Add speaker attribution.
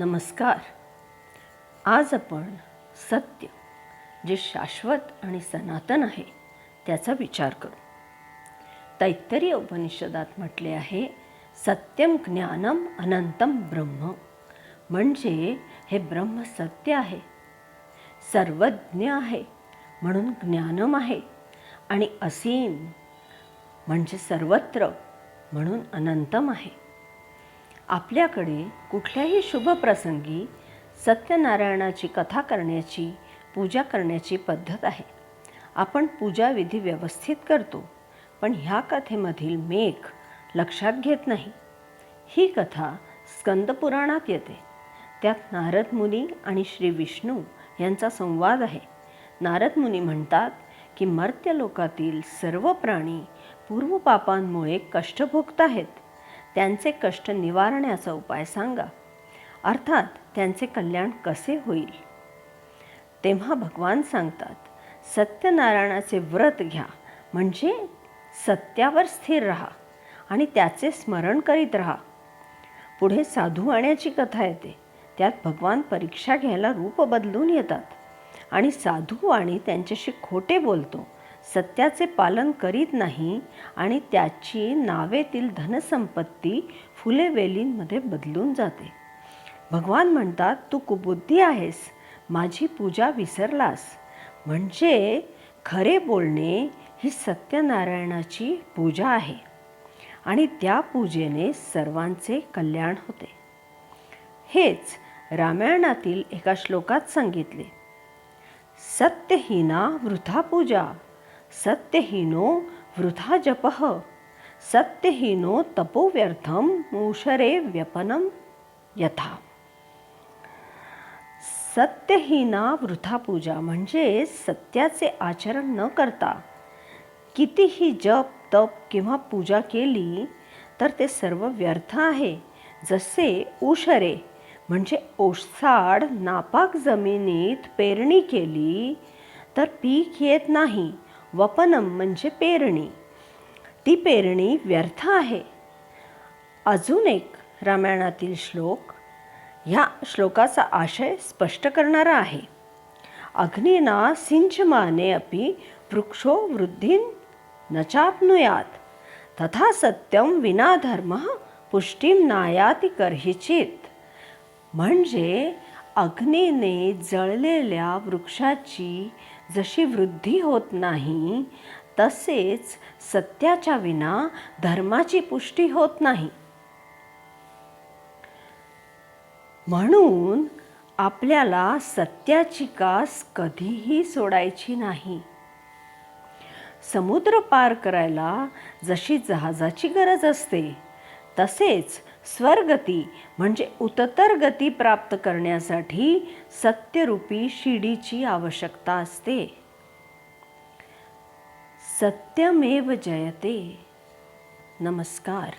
Speaker 1: नमस्कार. आज आपण सत्य जे शाश्वत आणि सनातन आहे त्याचा विचार करू. तैत्तरीय उपनिषदात म्हटले आहे सत्यम ज्ञानम अनंतम ब्रह्म. म्हणजे हे ब्रह्म सत्य आहे. सर्वज्ञ आहे म्हणून ज्ञानम आहे. आणि असीम म्हणजे सर्वत्र म्हणून अनंतम आहे. आपल्याकडे कुठल्याही शुभप्रसंगी सत्यनारायणाची कथा करण्याची पूजा करण्याची पद्धत आहे. आपण पूजाविधी व्यवस्थित करतो पण ह्या कथेमधील मेघ लक्षात घेत नाही. ही कथा स्कंदपुराणात येते. त्यात नारद मुनी आणि श्री विष्णू यांचा संवाद आहे. नारद मुनी म्हणतात की मर्त्य लोकातील सर्व प्राणी पूर्वपापांमुळे कष्ट भोगत आहेत. त्यांचे कष्ट निवारण्याचा उपाय सांगा. अर्थात त्यांचे कल्याण कसे होईल? तेव्हा भगवान सांगतात सत्यनारायणाचे व्रत घ्या म्हणजे सत्यावर स्थिर राहा आणि त्याचे स्मरण करीत राहा. पुढे साधू आण्याची कथा येते. त्यात भगवान परीक्षा घ्यायला रूप बदलून येतात आणि साधू आणि त्यांच्याशी खोटे बोलतो. सत्याचे पालन करीत नाही आणि त्याची नावेतील धनसंपत्ती फुले वेलींमध्ये बदलून जाते. भगवान म्हणतात तू कुबुद्धी आहेस माझी पूजा विसरलास. म्हणजे खरे बोलणे ही सत्यनारायणाची पूजा आहे आणि त्या पूजेने सर्वांचे कल्याण होते. हेच रामायणातील एका श्लोकात सांगितले. सत्यहीना वृथा पूजा सत्यहीनो वृथा जपः। सत्यहीनो तपोव्यर्थम मूषरे व्यपनम यथा। सत्यहीना वृथा पूजा म्हणजे सत्याचे आचरण न करता कितीही जप तप किंवा पूजा केली तर ते सर्व व्यर्थ आहे. जसे उशरे म्हणजे ओसाड नापाक जमिनीत पेरणी केली तर पीक येत नाही. वपनम म्हणजे पेरणी. ती पेरणी व्यर्थ आहे. अजून एक रामायणातील श्लोक ह्या श्लोकाचा आशय स्पष्ट करणारा आहे. अग्निना सिंचमाने अपि वृक्षो वृद्धीन न तथा सत्यम विना धर्म पुष्टीम नायाती कर्हिचित. म्हणजे अग्नीने जळलेल्या वृक्षाची जशी वृद्धी होत नाही तसेच सत्याच्या विना धर्माची पुष्टी होत नाही. म्हणून आपल्याला सत्याची कास कधीही सोडायची नाही. समुद्र पार करायला जशी जहाजाची गरज असते तसेच स्वर्गती म्हणजे उततर गती प्राप्त करण्यासाठी सत्यरूपी शिडीची आवश्यकता असते. सत्यमेव जयते. नमस्कार.